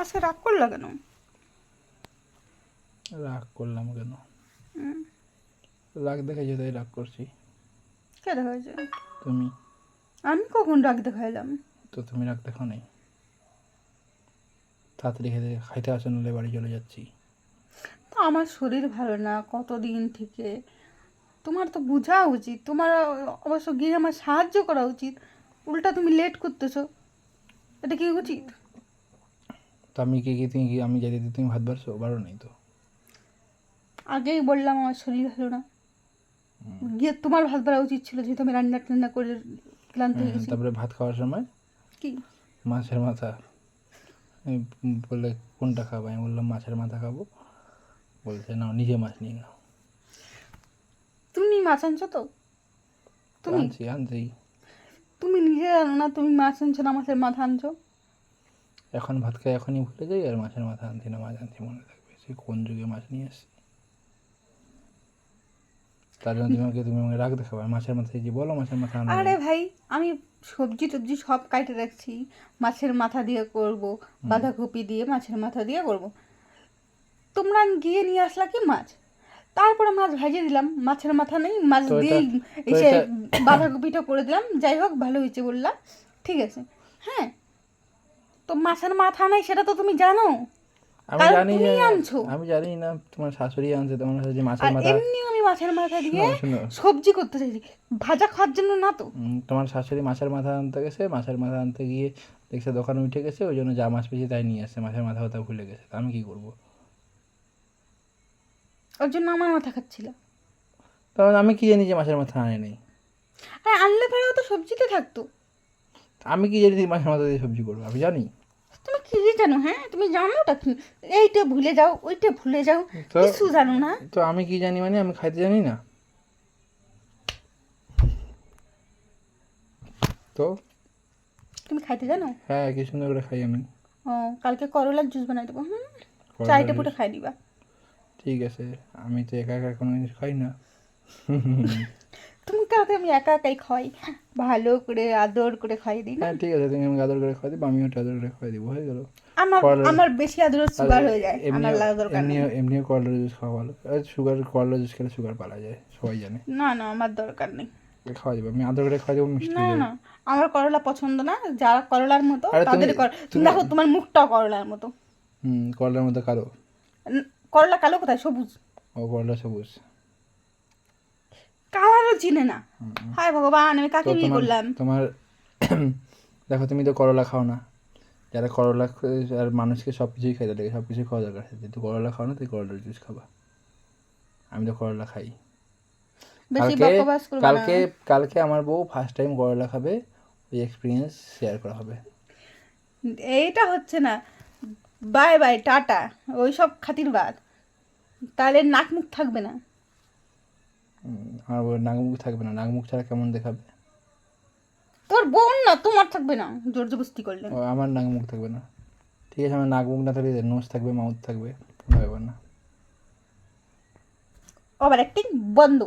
আজকে রাগ করল কেন? রাগ করলাম কেন? রাগ দেখেছি তাই রাগ করছি। কে দেখা হয়েছে তুমি। আমি কখন রাগ দেখাইলাম? তো তুমি রাগ দেখো নাই। তাড়াতাড়ি খেতে খাইতে আসো নাহলে বাড়ি চলে যাচ্ছি। তো আমার শরীর ভালো না কতদিন থেকে? তোমার তো বোঝা উচিত। তোমার অবশ্য গিয়ে আমার সাহায্য করা উচিত। উল্টা তুমি লেট করতেছো। এটা কি উচিত? তো আমি কি কি তুমি কি আমি যাই দিতে তুমি ভাত বাড়ছো? বারো নেই তো। আগেই বললাম আমার শরীর ভালো না। গিয়ে তোমার ভাত বাড়া উচিত ছিল যেহেতু আমি রান্না টান্না করে ক্লান্ত হয়ে গেছি। তারপরে ভাত খাওয়ার সময় কি? মাছের মাথা। আমি বললে কোনটা খাব? আমি বললাম মাছের মাথা খাব। বলছে না নিজে মাছ নিয়ে নাও। তুমি মাছ আনছো তো? তুমি? আনছি আনছি। তুমি নিজে জানো না তুমি মাছ আনছো না মাছের মাথা আনছো? এখন ভাত খাই এখনই ভুলে যাই আর মাছের মাথা আনছি না মাছ আনছি মনে থাকবে। সে কোন যুগে মাছ নিয়ে আসছি? তার জন্য তুমি আমাকে তুমি আমাকে রাগ দেখাবে মাছের মাথা যে বলো মাছের মাথা আরে ভাই আমি সবজি টবজি সব কাটে রাখছি। মাছের মাথা দিয়ে করব বাঁধাকপি দিয়ে মাছের মাথা দিয়ে করব। তোমরা গিয়ে নিয়ে আসলা কি মাছ? তারপরে মাছ ভাজিয়ে দিলাম। মাছের মাথা নেই মাছ দিয়ে এসে বাঁধাকপিটা করে দিলাম। যাই হোক ভালো হয়েছে বললাম ঠিক আছে। হ্যাঁ তো মাছের মাথা নাই সেটা তো তুমি জানো। আমি জানি তুমি আনছো। আমি জানি না তোমার শাশুড়ি আনছে তোমার যে মাছের মাথা এমনিও আমি মাছের মাথা দিয়ে। সবজি করতে চাইছি। ভাজা খাওয়ার জন্য না তো। তোমার শাশুড়ি মাছের মাথা আনতে গেছে মাছের মাথা আনতে গিয়ে দেখছে দোকান উঠে গেছে ওই জন্য যা মাছ পেয়েছে তাই নিয়ে আসছে মাছের মাথা কথা ভুলে গেছে তা আমি কি করব? ওর জন্য আমার মাথা খাচ্ছিল। তখন আমি কি জানি যে মাছের মাথা আনে নেই? আনলে ফেরাও তো সবজিতে থাকতো। আমি কি জানি যে মাছের মাথা দিয়ে সবজি করব আমি জানি। তুমি কি জানো হ্যাঁ? তুমি জানোটা কি? এইটা ভুলে যাও ওইটা ভুলে যাও তো কিছু জানো না। তো আমি কি জানি মানে আমি খাইতে জানি না? তো? তুমি খাইতে জানো? হ্যাঁ কি সুন্দর করে খাই আমি। ও কালকে করলার জুস বানাই দেবো হুম? করলার চাইটা juice। পুটে খাই দিবা। ঠিক আছে আমি তো একা একা কোনো জিনিস খাই না। কাউকে আমি একা একাই খাই ভালো করে আদর করে খাই দিই না? হ্যাঁ ঠিক আছে তুমি আমাকে আদর করে খাওয়া দিবো আমিও আদর করে খাওয়া দিব হয়ে গেল। আমার আমার বেশি আদর সুগার হয়ে যায় আমার লাগা দরকার নেই। এমনিও এমনিও করলা জুস খাওয়া ভালো। সুগার করলা জুস খেলে সুগার পালা যায় সবাই জানে। না না আমার দরকার নেই। খাওয়া যাবে আমি আদর করে খাওয়া মিষ্টি না না আমার করলা পছন্দ না যারা করলার মতো তাদের তুমি- দেখো তোমার মুখটাও করলার মতো। হুম করলার মধ্যে কালো। করলা কালো কোথায়? সবুজ। ও করলা সবুজ। চিনে না? হায় ভগবান আমি কাকে বিয়ে তোমার করলাম? তোমার দেখো তুমি তো করলা খাও না। যারা করলা আর মানুষকে সব কিছুই খাইতে লাগে সব কিছুই খাওয়া দরকার। তুই করলা খাও না তুই করলার জুস খাবা। আমি তো করলা খাই। কালকে কালকে কালকে আমার বউ ফার্স্ট টাইম করলা খাবে ওই এক্সপিরিয়েন্স শেয়ার করা হবে। এইটা হচ্ছে না বাই বাই টাটা ওই সব খাতির বাদ। তাহলে নাক মুখ থাকবে না। হুম, ওর বউ নাকমুখ থাকবে না। নাগমুখ ছাড়া কেমন দেখাবে? তোর বোন না তোমার থাকবে না। জোর জবস্তি করলে। ও, আমার নাগমুখ থাকবে না। ঠিক আছে আমার নাকমুখ না থাকলে নোজ থাকবে মাউথ থাকবে কোনো ব্যাপার না। ওভার অ্যাক্টিং বন্ধ।